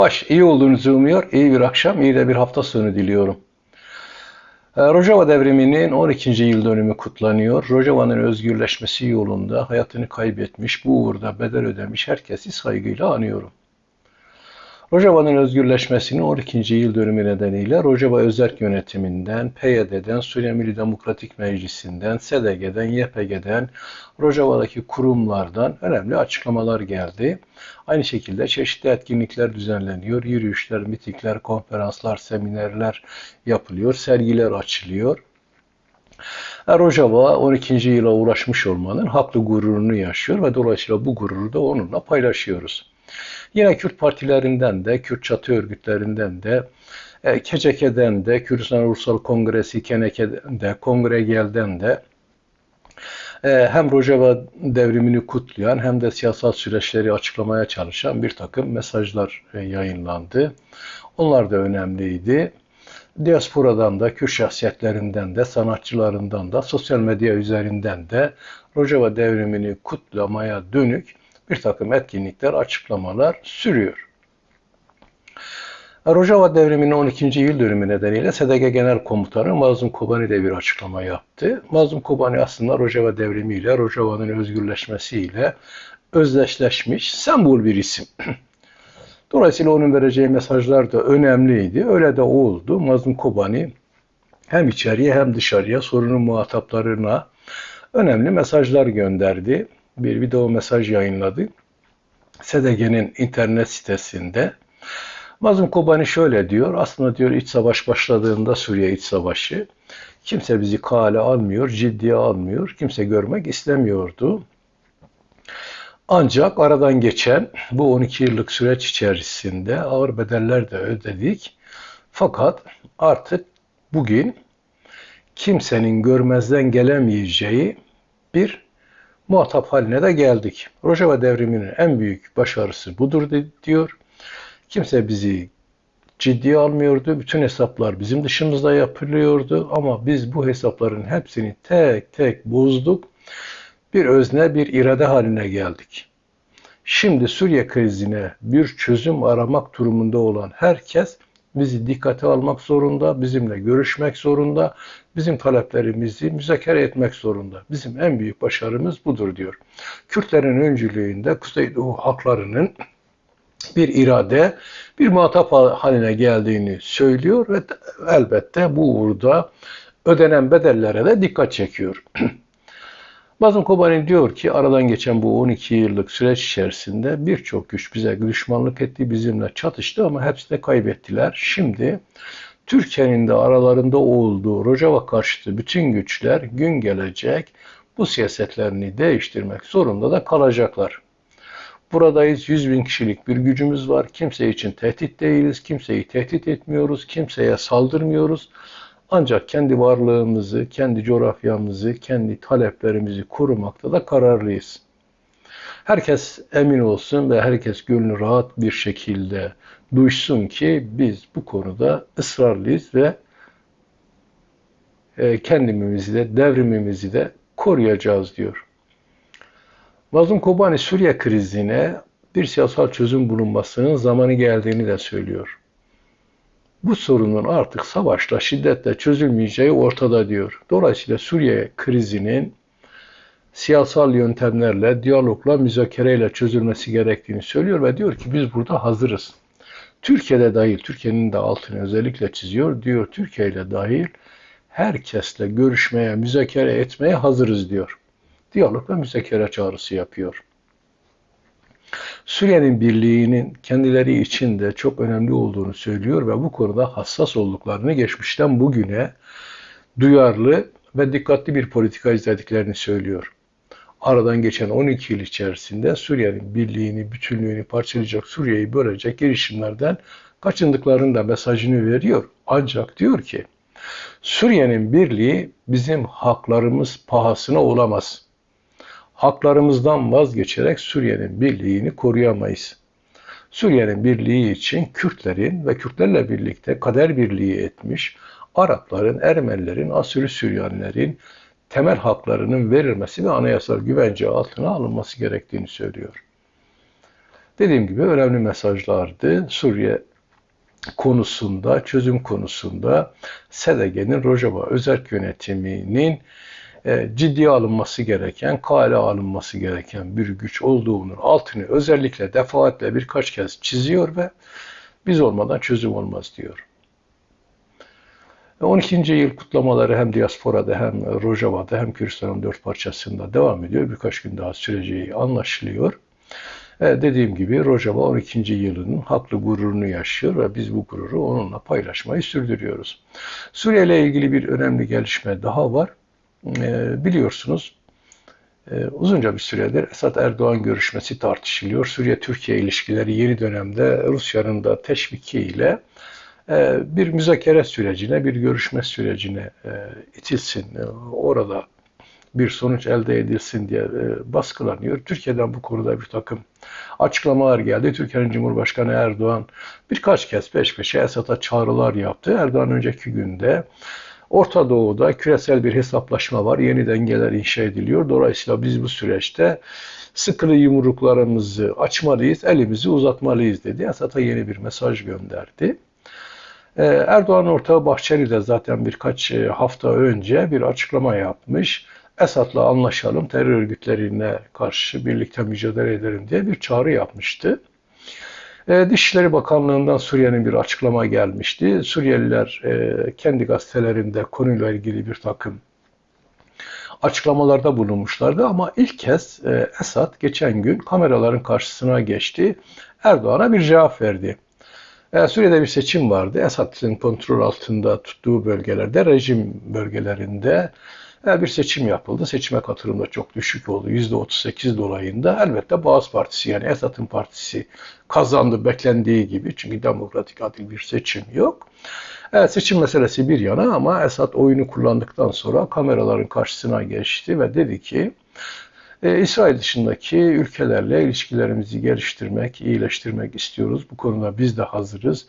Baş iyi olduğunuzu umuyor. İyi bir akşam, iyi de bir hafta sonu diliyorum. Ee, Rojava devriminin 12. yıl dönümü kutlanıyor. Rojava'nın özgürleşmesi yolunda hayatını kaybetmiş, bu uğurda bedel ödemiş herkesi saygıyla anıyorum. Rojava'nın özgürleşmesinin 12. yıl dönümü nedeniyle Rojava Özerk Yönetiminden, PYD'den, Suriye Milli Demokratik Meclisi'nden, SDG'den, YPG'den, Rojava'daki kurumlardan önemli açıklamalar geldi. Aynı şekilde çeşitli etkinlikler düzenleniyor. Yürüyüşler, mitikler, konferanslar, seminerler yapılıyor, sergiler açılıyor. E, Rojava 12. yıla ulaşmış olmanın haklı gururunu yaşıyor ve dolayısıyla bu gururu da onunla paylaşıyoruz. Yine Kürt partilerinden de, Kürt çatı örgütlerinden de, e, KCK'den de, Kürdistan Ulusal Kongresi, KNK'den de, Kongre Gel'den de e, hem Rojava devrimini kutlayan hem de siyasal süreçleri açıklamaya çalışan bir takım mesajlar e, yayınlandı. Onlar da önemliydi. Diasporadan da, Kürt şahsiyetlerinden de, sanatçılarından da, sosyal medya üzerinden de Rojava devrimini kutlamaya dönük bir takım etkinlikler, açıklamalar sürüyor. Rojava devriminin 12. yıl dönümü nedeniyle SDG Genel Komutanı Mazlum Kobani de bir açıklama yaptı. Mazlum Kobani aslında Rojava devrimiyle, Rojava'nın özgürleşmesiyle özdeşleşmiş sembol bir isim. Dolayısıyla onun vereceği mesajlar da önemliydi. Öyle de oldu. Mazlum Kobani hem içeriye hem dışarıya sorunun muhataplarına önemli mesajlar gönderdi. Bir video mesaj yayınladı. SDG'nin internet sitesinde. Mazlum Kobani şöyle diyor. Aslında diyor iç savaş başladığında Suriye iç savaşı kimse bizi kale almıyor, ciddiye almıyor. Kimse görmek istemiyordu. Ancak aradan geçen bu 12 yıllık süreç içerisinde ağır bedeller de ödedik. Fakat artık bugün kimsenin görmezden gelemeyeceği bir muhatap haline de geldik. Rojava devriminin en büyük başarısı budur diyor. Kimse bizi ciddiye almıyordu. Bütün hesaplar bizim dışımızda yapılıyordu ama biz bu hesapların hepsini tek tek bozduk. Bir özne, bir irade haline geldik. Şimdi Suriye krizine bir çözüm aramak durumunda olan herkes bizi dikkate almak zorunda, bizimle görüşmek zorunda, bizim taleplerimizi müzakere etmek zorunda. Bizim en büyük başarımız budur diyor. Kürtlerin öncülüğünde Kuzeydoğu halklarının bir irade, bir muhatap haline geldiğini söylüyor ve elbette bu uğurda ödenen bedellere de dikkat çekiyor. Mazlum Kobani diyor ki aradan geçen bu 12 yıllık süreç içerisinde birçok güç bize düşmanlık etti, bizimle çatıştı ama hepsini kaybettiler. Şimdi Türkiye'nin de aralarında olduğu Rojava karşıtı bütün güçler gün gelecek bu siyasetlerini değiştirmek zorunda da kalacaklar. Buradayız 100 bin kişilik bir gücümüz var. Kimse için tehdit değiliz, kimseyi tehdit etmiyoruz, kimseye saldırmıyoruz. Ancak kendi varlığımızı, kendi coğrafyamızı, kendi taleplerimizi korumakta da kararlıyız. Herkes emin olsun ve herkes gönlü rahat bir şekilde duysun ki biz bu konuda ısrarlıyız ve e, kendimizi de devrimimizi de koruyacağız diyor. Mazlum Kobani Suriye krizine bir siyasal çözüm bulunmasının zamanı geldiğini de söylüyor. Bu sorunun artık savaşla, şiddetle çözülmeyeceği ortada diyor. Dolayısıyla Suriye krizinin siyasal yöntemlerle, diyalogla, müzakereyle çözülmesi gerektiğini söylüyor ve diyor ki biz burada hazırız. Türkiye'de dahil, Türkiye'nin de altını özellikle çiziyor. Diyor Türkiye ile dahil herkesle görüşmeye, müzakere etmeye hazırız diyor. Diyalog ve müzakere çağrısı yapıyor. Suriye'nin birliğinin kendileri için de çok önemli olduğunu söylüyor ve bu konuda hassas olduklarını geçmişten bugüne duyarlı ve dikkatli bir politika izlediklerini söylüyor. Aradan geçen 12 yıl içerisinde Suriye'nin birliğini, bütünlüğünü parçalayacak, Suriye'yi bölecek girişimlerden kaçındıklarını da mesajını veriyor. Ancak diyor ki Suriye'nin birliği bizim haklarımız pahasına olamaz haklarımızdan vazgeçerek Suriye'nin birliğini koruyamayız. Suriye'nin birliği için Kürtlerin ve Kürtlerle birlikte kader birliği etmiş Arapların, Ermenilerin, Asürü Süryanilerin temel haklarının verilmesi ve anayasal güvence altına alınması gerektiğini söylüyor. Dediğim gibi önemli mesajlardı. Suriye konusunda, çözüm konusunda SDG'nin Rojava özerk yönetiminin ciddiye alınması gereken, kale alınması gereken bir güç olduğunun altını özellikle defaatle birkaç kez çiziyor ve biz olmadan çözüm olmaz diyor. 12. yıl kutlamaları hem diasporada hem Rojava'da hem Kürdistan'ın dört parçasında devam ediyor. Birkaç gün daha süreceği anlaşılıyor. E, dediğim gibi Rojava 12. yılının haklı gururunu yaşıyor ve biz bu gururu onunla paylaşmayı sürdürüyoruz. Suriye ile ilgili bir önemli gelişme daha var. E, biliyorsunuz e, uzunca bir süredir Esad-Erdoğan görüşmesi tartışılıyor. Suriye-Türkiye ilişkileri yeni dönemde Rusya'nın da teşvikiyle e, bir müzakere sürecine, bir görüşme sürecine e, itilsin. Orada bir sonuç elde edilsin diye baskılanıyor. Türkiye'den bu konuda bir takım açıklamalar geldi. Türkiye'nin Cumhurbaşkanı Erdoğan birkaç kez peş peşe Esad'a çağrılar yaptı. Erdoğan önceki günde Orta Doğu'da küresel bir hesaplaşma var. Yeni dengeler inşa ediliyor. Dolayısıyla biz bu süreçte sıkılı yumruklarımızı açmalıyız, elimizi uzatmalıyız dedi. Esad'a yeni bir mesaj gönderdi. Ee, Erdoğan ortağı Bahçeli de zaten birkaç e, hafta önce bir açıklama yapmış. Esad'la anlaşalım, terör örgütlerine karşı birlikte mücadele edelim diye bir çağrı yapmıştı. E, Dışişleri Bakanlığı'ndan Suriye'nin bir açıklama gelmişti. Suriyeliler e, kendi gazetelerinde konuyla ilgili bir takım açıklamalarda bulunmuşlardı ama ilk kez e, Esad geçen gün kameraların karşısına geçti. Erdoğan'a bir cevap verdi. E, Suriye'de bir seçim vardı. Esad'ın kontrol altında tuttuğu bölgelerde, rejim bölgelerinde bir seçim yapıldı. Seçime katılım da çok düşük oldu. %38 dolayında. Elbette Bağız Partisi yani Esad'ın partisi kazandı beklendiği gibi. Çünkü demokratik adil bir seçim yok. Evet, seçim meselesi bir yana ama Esad oyunu kullandıktan sonra kameraların karşısına geçti ve dedi ki e, İsrail dışındaki ülkelerle ilişkilerimizi geliştirmek, iyileştirmek istiyoruz. Bu konuda biz de hazırız.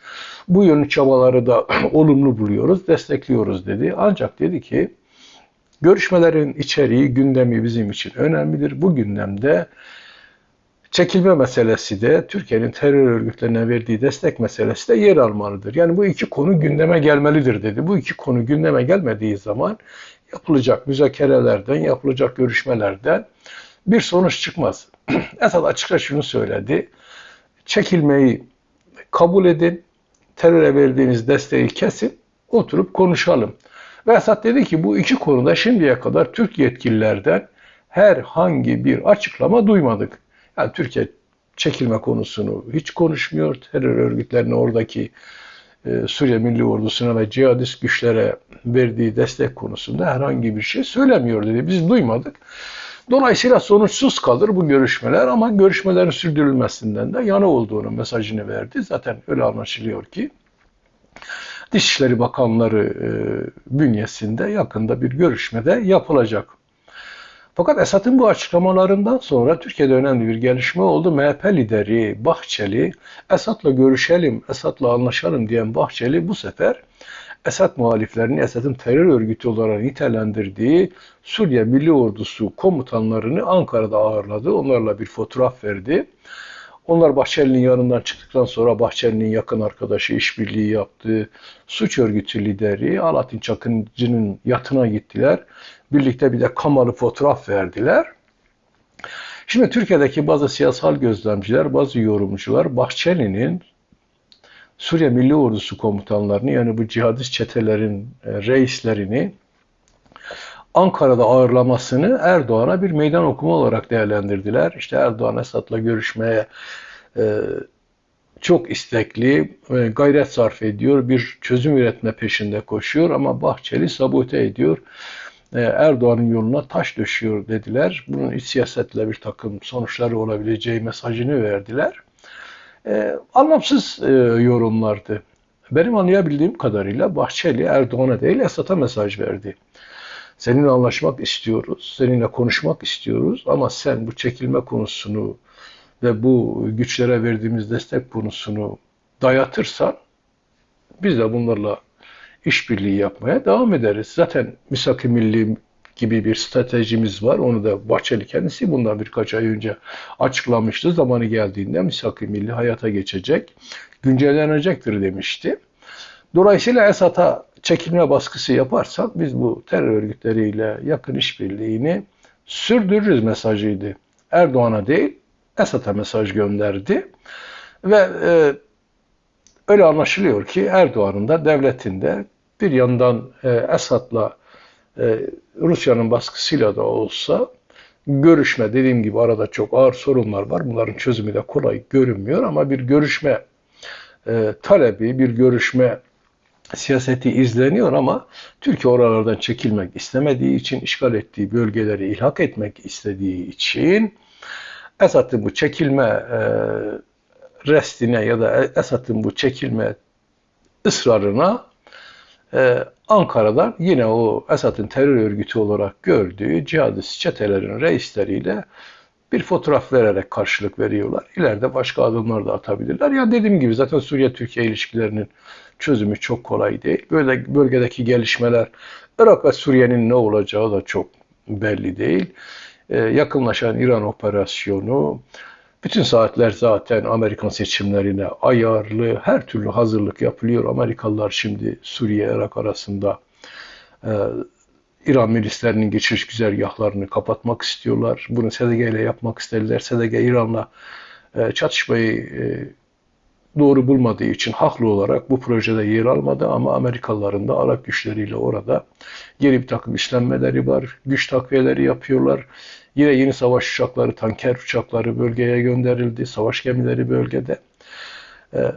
Bu yönlü çabaları da olumlu buluyoruz, destekliyoruz dedi. Ancak dedi ki görüşmelerin içeriği, gündemi bizim için önemlidir. Bu gündemde çekilme meselesi de Türkiye'nin terör örgütlerine verdiği destek meselesi de yer almalıdır. Yani bu iki konu gündeme gelmelidir dedi. Bu iki konu gündeme gelmediği zaman yapılacak müzakerelerden, yapılacak görüşmelerden bir sonuç çıkmaz. Esad açıkça şunu söyledi. Çekilmeyi kabul edin, teröre verdiğiniz desteği kesin, oturup konuşalım. Ve Esad dedi ki bu iki konuda şimdiye kadar Türk yetkililerden herhangi bir açıklama duymadık. Yani Türkiye çekilme konusunu hiç konuşmuyor. Terör örgütlerine oradaki e, Suriye Milli Ordusu'na ve cihadist güçlere verdiği destek konusunda herhangi bir şey söylemiyor dedi. Biz duymadık. Dolayısıyla sonuçsuz kalır bu görüşmeler ama görüşmelerin sürdürülmesinden de yana olduğunu mesajını verdi. Zaten öyle anlaşılıyor ki Dışişleri Bakanları e, bünyesinde yakında bir görüşmede yapılacak. Fakat Esad'ın bu açıklamalarından sonra Türkiye'de önemli bir gelişme oldu. MHP lideri Bahçeli, Esad'la görüşelim, Esad'la anlaşalım diyen Bahçeli bu sefer Esad muhaliflerini Esad'ın terör örgütü olarak nitelendirdiği Suriye Milli Ordusu komutanlarını Ankara'da ağırladı. Onlarla bir fotoğraf verdi. Onlar Bahçeli'nin yanından çıktıktan sonra Bahçeli'nin yakın arkadaşı işbirliği yaptığı suç örgütü lideri Alaaddin Çakıncı'nın yatına gittiler. Birlikte bir de kamalı fotoğraf verdiler. Şimdi Türkiye'deki bazı siyasal gözlemciler, bazı yorumcular Bahçeli'nin Suriye Milli Ordusu komutanlarını yani bu cihadist çetelerin e, reislerini Ankara'da ağırlamasını Erdoğan'a bir meydan okuma olarak değerlendirdiler. İşte Erdoğan Esad'la görüşmeye e, çok istekli, e, gayret sarf ediyor, bir çözüm üretme peşinde koşuyor ama Bahçeli sabote ediyor. E, Erdoğan'ın yoluna taş döşüyor dediler. Bunun iç siyasetle bir takım sonuçları olabileceği mesajını verdiler. E, anlamsız e, yorumlardı. Benim anlayabildiğim kadarıyla Bahçeli Erdoğan'a değil Esad'a mesaj verdi. Seninle anlaşmak istiyoruz, seninle konuşmak istiyoruz ama sen bu çekilme konusunu ve bu güçlere verdiğimiz destek konusunu dayatırsan biz de bunlarla işbirliği yapmaya devam ederiz. Zaten misak-ı milli gibi bir stratejimiz var. Onu da Bahçeli kendisi bundan birkaç ay önce açıklamıştı. Zamanı geldiğinde misak-ı milli hayata geçecek, güncellenecektir demişti. Dolayısıyla Esad'a çekilme baskısı yaparsak biz bu terör örgütleriyle yakın işbirliğini sürdürürüz mesajıydı. Erdoğan'a değil Esad'a mesaj gönderdi. Ve e, öyle anlaşılıyor ki Erdoğan'ın da devletinde bir yandan e, Esad'la e, Rusya'nın baskısıyla da olsa görüşme dediğim gibi arada çok ağır sorunlar var. Bunların çözümü de kolay görünmüyor ama bir görüşme e, talebi, bir görüşme siyaseti izleniyor ama Türkiye oralardan çekilmek istemediği için, işgal ettiği bölgeleri ilhak etmek istediği için Esad'ın bu çekilme e, restine ya da Esad'ın bu çekilme ısrarına e, Ankara'dan yine o Esad'ın terör örgütü olarak gördüğü cihadist çetelerin reisleriyle bir fotoğraf vererek karşılık veriyorlar. İleride başka adımlar da atabilirler. Ya dediğim gibi zaten Suriye-Türkiye ilişkilerinin çözümü çok kolay değil. Böyle bölgedeki gelişmeler Irak ve Suriye'nin ne olacağı da çok belli değil. Ee, yakınlaşan İran operasyonu, bütün saatler zaten Amerikan seçimlerine ayarlı, her türlü hazırlık yapılıyor. Amerikalılar şimdi Suriye-Irak arasında e, İran milislerinin geçiş güzergahlarını kapatmak istiyorlar. Bunu SDG ile yapmak istediler. SDG İran'la e, çatışmayı e, doğru bulmadığı için haklı olarak bu projede yer almadı ama Amerikalıların da Arap güçleriyle orada geri bir takım işlenmeleri var. Güç takviyeleri yapıyorlar. Yine yeni savaş uçakları, tanker uçakları bölgeye gönderildi. Savaş gemileri bölgede. Ee,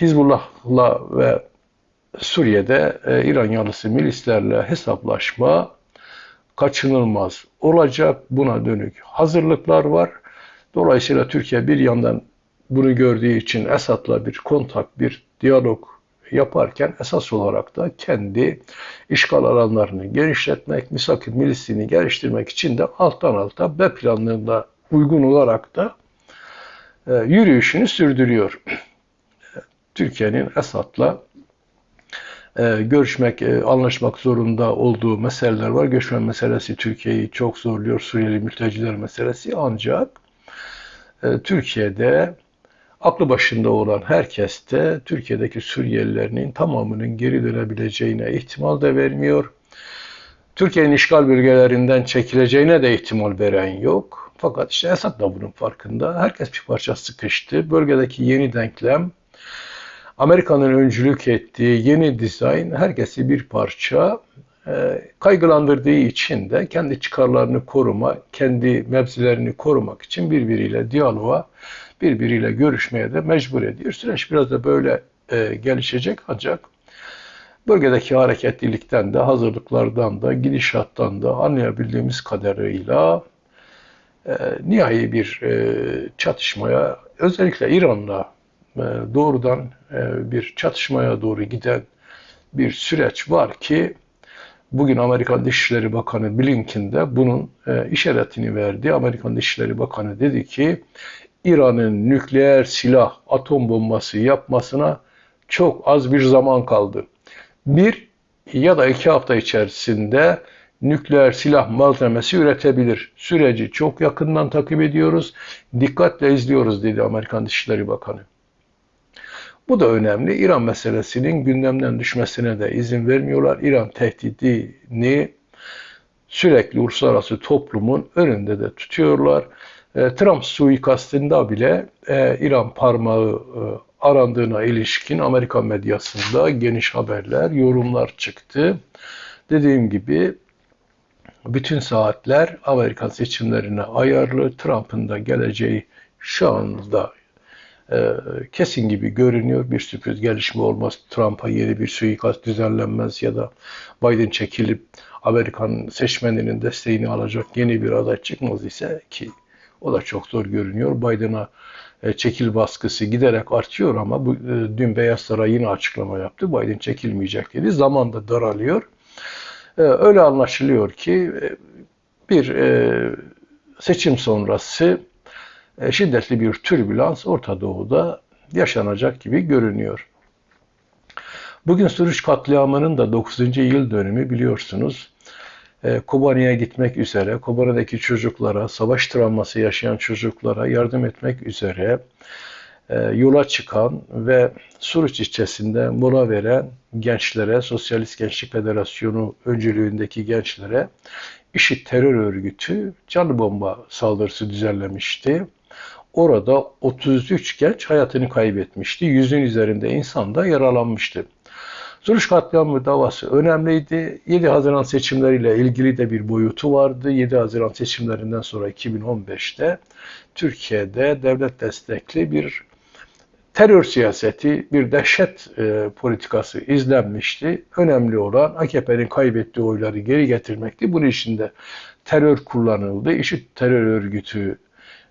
Hizbullah'la ve Suriye'de e, İran yanlısı milislerle hesaplaşma kaçınılmaz olacak. Buna dönük hazırlıklar var. Dolayısıyla Türkiye bir yandan bunu gördüğü için Esad'la bir kontak, bir diyalog yaparken esas olarak da kendi işgal alanlarını genişletmek, misak milisini geliştirmek için de alttan alta B planlarında uygun olarak da e, yürüyüşünü sürdürüyor. Türkiye'nin Esad'la e, görüşmek, e, anlaşmak zorunda olduğu meseleler var. Göçmen meselesi Türkiye'yi çok zorluyor. Suriyeli mülteciler meselesi ancak Türkiye'de aklı başında olan herkes de Türkiye'deki Suriyelilerinin tamamının geri dönebileceğine ihtimal de vermiyor. Türkiye'nin işgal bölgelerinden çekileceğine de ihtimal veren yok. Fakat işte Esad da bunun farkında. Herkes bir parça sıkıştı. Bölgedeki yeni denklem, Amerika'nın öncülük ettiği yeni dizayn herkesi bir parça e, kaygılandırdığı için de kendi çıkarlarını koruma, kendi mevzilerini korumak için birbiriyle diyaloğa birbiriyle görüşmeye de mecbur ediyor. Süreç biraz da böyle e, gelişecek ancak bölgedeki hareketlilikten de hazırlıklardan da gidişattan da anlayabildiğimiz kadarıyla e, nihai bir e, çatışmaya özellikle İran'la e, doğrudan e, bir çatışmaya doğru giden bir süreç var ki bugün Amerikan Dışişleri Bakanı Blinken de bunun e, işaretini verdi. Amerikan Dışişleri Bakanı dedi ki İran'ın nükleer silah, atom bombası yapmasına çok az bir zaman kaldı. Bir ya da iki hafta içerisinde nükleer silah malzemesi üretebilir. Süreci çok yakından takip ediyoruz, dikkatle izliyoruz dedi Amerikan Dışişleri Bakanı. Bu da önemli. İran meselesinin gündemden düşmesine de izin vermiyorlar. İran tehdidini sürekli uluslararası toplumun önünde de tutuyorlar. E, Trump suikastında bile e, İran parmağı e, arandığına ilişkin Amerikan medyasında geniş haberler, yorumlar çıktı. Dediğim gibi bütün saatler Amerikan seçimlerine ayarlı. Trump'ın da geleceği şu anda e, kesin gibi görünüyor. Bir sürpriz gelişme olmaz. Trump'a yeni bir suikast düzenlenmez ya da Biden çekilip Amerikan seçmeninin desteğini alacak yeni bir aday çıkmaz ise ki o da çok zor görünüyor. Biden'a e, çekil baskısı giderek artıyor ama bu, e, dün Beyaz Saray yine açıklama yaptı. Biden çekilmeyecek dedi. Zaman da daralıyor. E, öyle anlaşılıyor ki bir seçim sonrası şiddetli bir türbülans Orta Doğu'da yaşanacak gibi görünüyor. Bugün Suruç katliamının da 9. yıl dönümü biliyorsunuz. E, Kobani'ye gitmek üzere, Kobani'deki çocuklara, savaş travması yaşayan çocuklara yardım etmek üzere e, yola çıkan ve Suruç ilçesinde mola veren gençlere, Sosyalist Gençlik Federasyonu öncülüğündeki gençlere IŞİD terör örgütü canlı bomba saldırısı düzenlemişti. Orada 33 genç hayatını kaybetmişti. Yüzün üzerinde insan da yaralanmıştı. Suruç katliamı davası önemliydi. 7 Haziran seçimleriyle ilgili de bir boyutu vardı. 7 Haziran seçimlerinden sonra 2015'te Türkiye'de devlet destekli bir terör siyaseti, bir dehşet e, politikası izlenmişti. Önemli olan AKP'nin kaybettiği oyları geri getirmekti. Bunun için de terör kullanıldı. IŞİD terör örgütü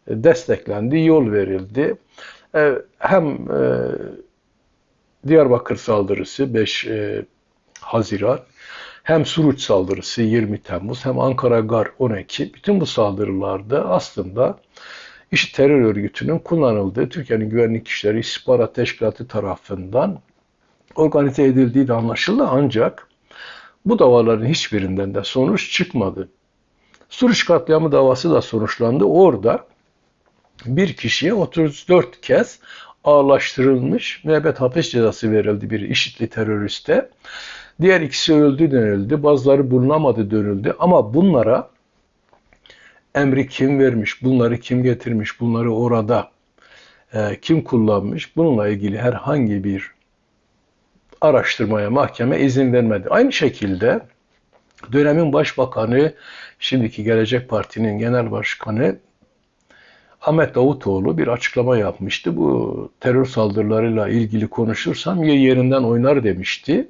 e, desteklendi, yol verildi. E, hem e, Diyarbakır saldırısı 5 e, Haziran, hem Suruç saldırısı 20 Temmuz, hem Ankara Gar 12, bütün bu saldırılarda aslında IŞİD terör örgütünün kullanıldığı Türkiye'nin güvenlik işleri istihbarat teşkilatı tarafından organize edildiği de anlaşıldı ancak bu davaların hiçbirinden de sonuç çıkmadı. Suruç katliamı davası da sonuçlandı. Orada bir kişiye 34 kez ağırlaştırılmış müebbet hapis cezası verildi bir IŞİD'li teröriste. Diğer ikisi öldü denildi. Bazıları bulunamadı dönüldü. Ama bunlara emri kim vermiş, bunları kim getirmiş, bunları orada e, kim kullanmış, bununla ilgili herhangi bir araştırmaya mahkeme izin vermedi. Aynı şekilde dönemin başbakanı, şimdiki Gelecek Parti'nin genel başkanı Ahmet Davutoğlu bir açıklama yapmıştı. Bu terör saldırılarıyla ilgili konuşursam ya yerinden oynar demişti.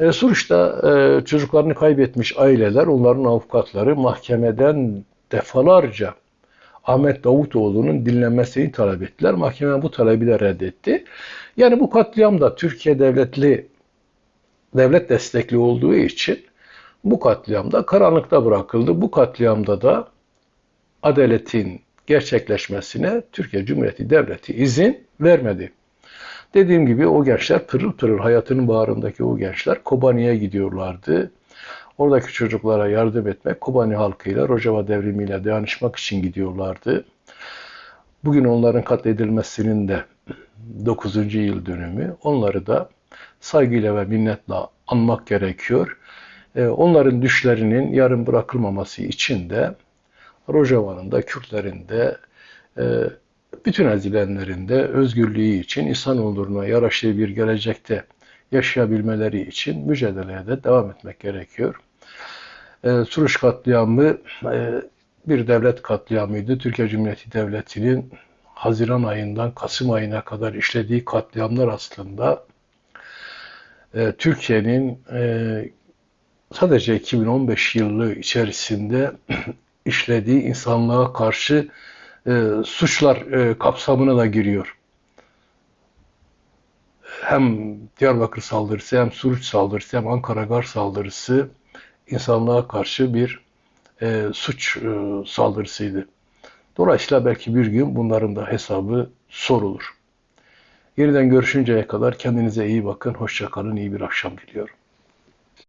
E, Suruç'ta e, çocuklarını kaybetmiş aileler, onların avukatları mahkemeden defalarca Ahmet Davutoğlu'nun dinlenmesini talep ettiler. Mahkeme bu talebi de reddetti. Yani bu katliam da Türkiye devletli devlet destekli olduğu için bu katliamda karanlıkta bırakıldı. Bu katliamda da adaletin gerçekleşmesine Türkiye Cumhuriyeti Devleti izin vermedi. Dediğim gibi o gençler pırıl pırıl hayatının bağrındaki o gençler Kobani'ye gidiyorlardı. Oradaki çocuklara yardım etmek, Kobani halkıyla Rojava devrimiyle dayanışmak için gidiyorlardı. Bugün onların katledilmesinin de 9. yıl dönümü. Onları da saygıyla ve minnetle anmak gerekiyor. Ee, onların düşlerinin yarım bırakılmaması için de Rojava'nın da Kürtlerin de e, bütün ezilenlerin de özgürlüğü için insanoğluna yaraşır bir gelecekte yaşayabilmeleri için mücadeleye de devam etmek gerekiyor. E, Suruç katliamı e, bir devlet katliamıydı. Türkiye Cumhuriyeti Devleti'nin Haziran ayından Kasım ayına kadar işlediği katliamlar aslında e, Türkiye'nin e, sadece 2015 yılı içerisinde işlediği insanlığa karşı e, suçlar e, kapsamına da giriyor. Hem Diyarbakır saldırısı, hem Suruç saldırısı, hem Ankara Gar saldırısı insanlığa karşı bir e, suç e, saldırısıydı. Dolayısıyla belki bir gün bunların da hesabı sorulur. Yeniden görüşünceye kadar kendinize iyi bakın, hoşça kalın, iyi bir akşam diliyorum.